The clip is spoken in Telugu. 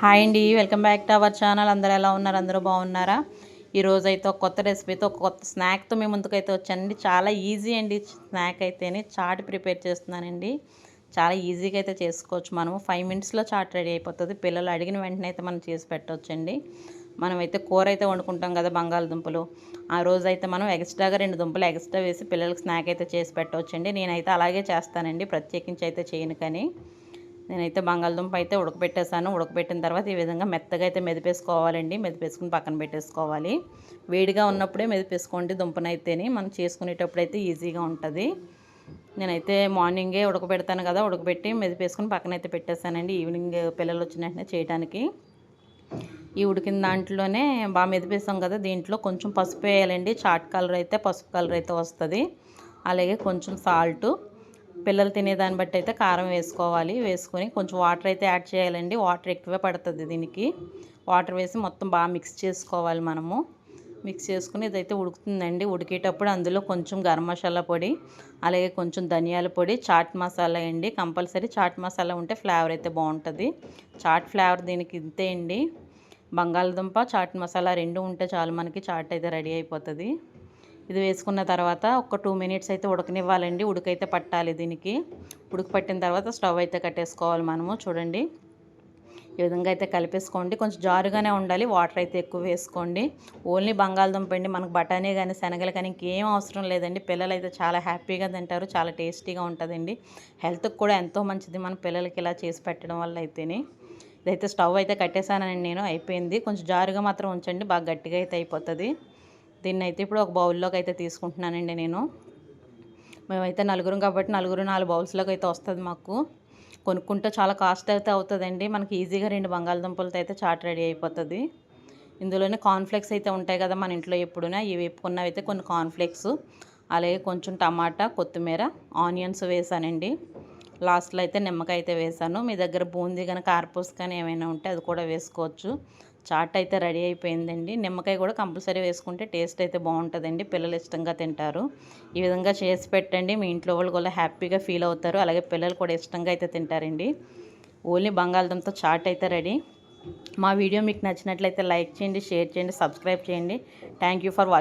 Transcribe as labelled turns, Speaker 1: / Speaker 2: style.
Speaker 1: హాయ్ అండి welcome back to our channel. అందరూ ఎలా ఉన్నారు? అందరూ బాగున్నారా? ఈరోజు అయితే ఒక కొత్త రెసిపీతో ఒక కొత్త స్నాక్తో మీ ముందుకైతే వచ్చానండి. చాలా ఈజీ అండి స్నాక్ అయితేనే చాట్ ప్రిపేర్ చేస్తున్నానండి. చాలా ఈజీగా అయితే చేసుకోవచ్చు మనము. ఫైవ్ మినిట్స్లో చాట్ రెడీ అయిపోతుంది. పిల్లలు అడిగిన వెంటనే అయితే మనం చేసి పెట్టవచ్చండి మనమైతే కూర అయితే వండుకుంటాం కదా బంగాళదుంపలు. ఆ రోజు అయితే మనం ఎక్స్ట్రాగా రెండు దుంపలు ఎక్స్ట్రా వేసి పిల్లలకి స్నాక్ అయితే చేసి పెట్టవచ్చండి నేనైతే అలాగే చేస్తానండి. ప్రత్యేకించి అయితే చేయను కానీ. నేనైతే బంగాళదుంప అయితే ఉడకబెట్టేసాను ఉడకబెట్టిన తర్వాత ఈ విధంగా మెత్తగా అయితే మెదిపేసుకోవాలండి. మెదిపేసుకుని పక్కన పెట్టేసుకోవాలి. వేడిగా ఉన్నప్పుడే మెదిపేసుకోండి దుంపనైతేని. మనం చేసుకునేటప్పుడు అయితే ఈజీగా ఉంటుంది. నేనైతే మార్నింగే ఉడకబెడతాను కదా ఉడకబెట్టి మెదిపేసుకుని పక్కన అయితే పెట్టేశానండి. ఈవినింగ్ పిల్లలు వచ్చిన వెంటనే చేయడానికి ఈ ఉడికిన దాంట్లోనే బాగా మెదిపేస్తాం కదా దీంట్లో కొంచెం పసుపు వేయాలండి. చాట్ కలర్ అయితే పసుపు కలర్ అయితే వస్తుంది. అలాగే కొంచెం సాల్టు. పిల్లలు తినేదాన్ని బట్టి అయితే కారం వేసుకోవాలి. వేసుకొని కొంచెం వాటర్ అయితే యాడ్ చేయాలండి. వాటర్ ఎక్కువే పడుతుంది దీనికి. వాటర్ వేసి మొత్తం బాగా మిక్స్ చేసుకోవాలి మనము. మిక్స్ చేసుకుని ఇదైతే ఉడుకుతుందండి. ఉడికేటప్పుడు అందులో కొంచెం గరం మసాలా పొడి అలాగే కొంచెం ధనియాల పొడి చాట్ మసాలా అండి. కంపల్సరీ చాట్ మసాలా ఉంటే ఫ్లేవర్ అయితే బాగుంటుంది. చాట్ ఫ్లేవర్ దీనికి ఇంతే అండి. బంగాళదుంప చాట్ మసాలా రెండు ఉంటే చాలు మనకి చాట్ అయితే రెడీ అయిపోతుంది. ఇది వేసుకున్న తర్వాత ఒక టూ మినిట్స్ అయితే ఉడకనివ్వాలండి. ఉడకైతే పట్టాలి దీనికి. ఉడక పట్టిన తర్వాత స్టవ్ అయితే కట్టేసుకోవాలి మనము. చూడండి. ఈ విధంగా అయితే కలిపేసుకోండి. కొంచెం జారుగానే ఉండాలి. వాటర్ అయితే ఎక్కువ వేసుకోండి. ఓన్లీ బంగాళదుంప అండి. మనకు బఠానీ కానీ శనగలు కానీ ఇంకేం అవసరం లేదండి. పిల్లలు అయితే చాలా హ్యాపీగా తింటారు. చాలా టేస్టీగా ఉంటుందండి. హెల్త్కి కూడా ఎంతో మంచిది మన పిల్లలకి ఇలా చేసి పెట్టడం వల్ల అయితేనే. ఇదైతే స్టవ్ అయితే కట్టేశానండి నేను. అయిపోయింది. కొంచెం జారుగా మాత్రం ఉంచండి. బాగా గట్టిగా అయితే అయిపోతుంది. దీన్ని అయితే ఇప్పుడు ఒక బౌల్లోకి అయితే తీసుకుంటున్నానండి నేను. మేమైతే నలుగురం కాబట్టి నలుగురు నాలుగు బౌల్స్లోకి అయితే వస్తుంది మాకు. కొనుక్కుంటే చాలా కాస్ట్ అయితే అవుతుందండి. మనకి ఈజీగా రెండు బంగాళదుంపలతో అయితే చాట్ రెడీ అయిపోతుంది. ఇందులోనే కార్న్ఫ్లెక్స్ అయితే ఉంటాయి కదా మన ఇంట్లో ఎప్పుడునా ఇవి వేపుకున్నవి అయితే కొన్ని కాన్ఫ్లెక్స్ అలాగే కొంచెం టమాటా కొత్తిమీర ఆనియన్స్ వేసానండి. లాస్ట్లో అయితే నిమ్మకాయ అయితే వేసాను. మీ దగ్గర బూందీ కానీ కార్పూస్ కానీ ఏమైనా ఉంటే అది కూడా వేసుకోవచ్చు. చాట్ అయితే రెడీ అయిపోయిందండి. నిమ్మకాయ కూడా కంపల్సరీ వేసుకుంటే టేస్ట్ అయితే బాగుంటుందండి. పిల్లలు ఇష్టంగా తింటారు. ఈ విధంగా చేసి పెట్టండి. మీ ఇంట్లో వాళ్ళు కూడా హ్యాపీగా ఫీల్ అవుతారు. అలాగే పిల్లలు కూడా ఇష్టంగా అయితే తింటారండి. ఓన్లీ బంగాళదుంపతో చాట్ అయితే రెడీ. మా వీడియో మీకు నచ్చినట్లయితే లైక్ చేయండి షేర్ చేయండి సబ్స్క్రైబ్ చేయండి. Thank for watching